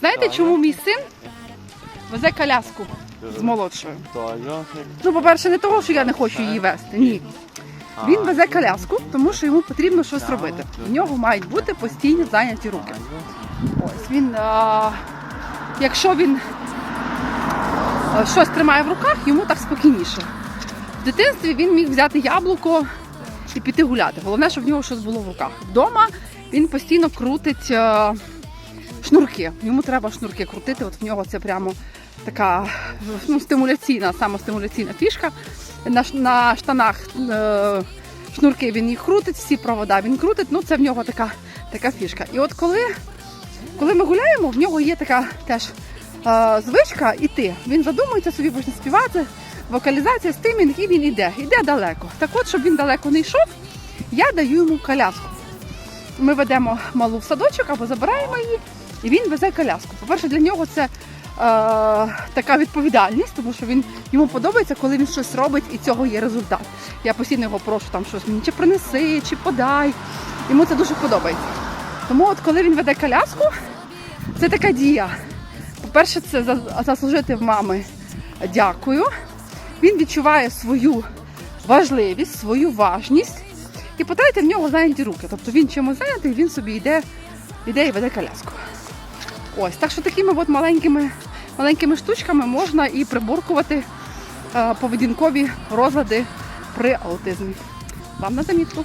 Знаєте, чому мій син везе коляску з молодшою? Ну, по-перше, не того, що я не хочу її вести. Ні. Він везе коляску, тому що йому потрібно щось робити. В нього мають бути постійні зайняті руки. Ось він, а, якщо він щось тримає в руках, йому так спокійніше. В дитинстві він міг взяти яблуко і піти гуляти. Головне, щоб в нього щось було в руках. Вдома він постійно крутить шнурки. Йому треба шнурки крутити. От в нього це прямо така ну, стимуляційна, самостимуляційна фішка. На, на штанах е, шнурки він їх крутить, всі провода він крутить. Ну це в нього така, така фішка. І от коли, коли ми гуляємо, в нього є така теж е, звичка іти. Він задумується собі, почне співати. Вокалізація, стимінг, і він іде, іде далеко. Так от, щоб він далеко не йшов, я даю йому коляску. Ми ведемо малу в садочок або забираємо її, і він везе коляску. По-перше, для нього це е, така відповідальність, тому що він йому подобається, коли він щось робить і цього є результат. Я постійно його прошу там щось мені чи принеси, чи подай. Йому це дуже подобається. Тому от коли він веде коляску, це така дія. По-перше, це заслужити в мами дякую. Він відчуває свою важливість, свою важність. І подайте в нього зайняті руки. Тобто він чимось зайнятий, він собі йде, йде і веде коляску. Ось, так що такими от маленькими, маленькими штучками можна і приборкувати е, поведінкові розлади при аутизмі. Вам на замітку.